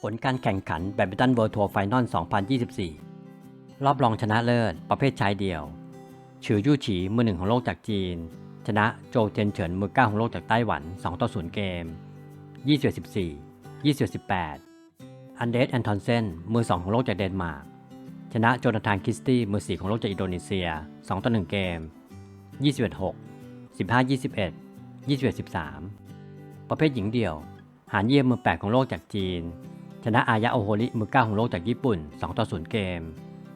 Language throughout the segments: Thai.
ผลการแข่งขันแบดมินตันเวิลด์ทัวร์ไฟนอล 2024 รอบรองชนะเลิศ ประเภทชายเดี่ยวฉือยู่ฉีมือหนึ่งของโลกจากจีน ชนะโจเทียนเฉินมือเก้าของโลกจากไต้หวัน 2 ต่อ 0 เกม 20 14 20 18 อันเดรสแอนทอนเซนมือ2ของโลกจากเดนมาร์ก ชนะโจนาธานคิสตี้มือ4ของโลกจากอินโดนีเซีย 2 ต่อ 1 เกม 21 6 15 21 21 13 ประเภทหญิงเดี่ยว หานเยี่ยมมือ8ของโลกจากจีน ชนะอายะโอโฮริมือ9ของโลกจากญี่ปุ่น 2 ต่อ 0 เกม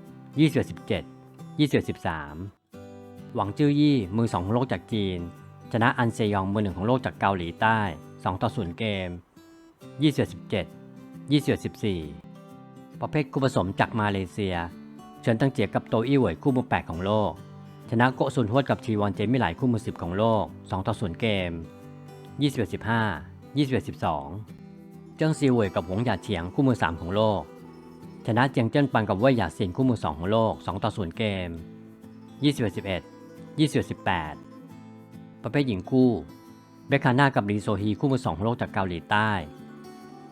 21 17 21 13 หวังจื้อยี่มือ 2 ของโลกจากจีน ชนะอันเซยองมือ 1 ของโลกจากเกาหลีใต้ 2 ต่อ 0 เกม21 17 21 14 ประเภทคู่ผสมจากมาเลเซีย เฉินตังเจียกับโตอี้เหวยคู่มือ 8 ของโลก ชนะโกซุนฮวดกับชีวอนเจมิไหลคู่มือ 10 ของโลก 2 ต่อ 0 เกม 21 15 21 12 เจิ้งซีเวยกับหงหยาเฉียงคู่มือ 3 ของโลก ชนะเจียงเจิ้นปังกับเว่ยหยาซินคู่มือ 2 ของโลก 2 ต่อ 0 เกม 21 11 21 18 ประเภทหญิงคู่เบคาน่ากับลีโซฮีคู่มือ 2 ของโลกจากเกาหลีใต้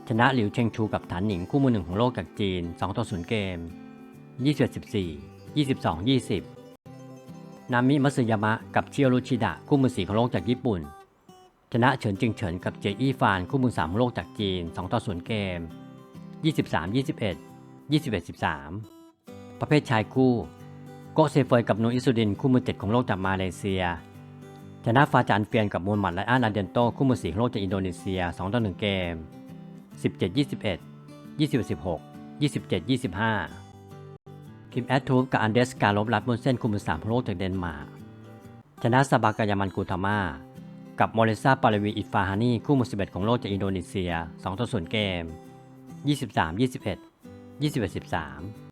ชนะหลิวเชงชูกับฐานหนิงคู่มือ 1 ของโลกจากจีน 2 ต่อ 0 เกม 21 14 22 20 นามิมัตสึยามะกับเชียวรุชิดะคู่มือ 4 ของโลกจากญี่ปุ่น ชนะเฉินจิงเฉินกับเจอี้ฟานคู่มือ3ของโลกจากจีน 2 ต่อ 0 เกม 23 21 21 13 ประเภทชายคู่ โกเซเฟยกับโนอิสุดินคู่มือ 7 ของโลกจากมาเลเซีย ชนะฟาจานเฟียนกับมูลหมัดและอานาเดนโตคู่มือ 4 ของโลกจากอินโดนีเซีย 2 ต่อ 1 เกม 17 21 21 16 27 25 คิมแอดทูฟกับอันเดสการลบรัดมุนเส้นคู่มือ 3 ของโลกจากเดนมาร์ก ชนะซาบากายามันกูทาม่า กับโมเลซาปาลวีอิฟาฮานีคู่มือ11 ของโลกจากอินโดนีเซีย2ต่อ0เกม 23 21 21 13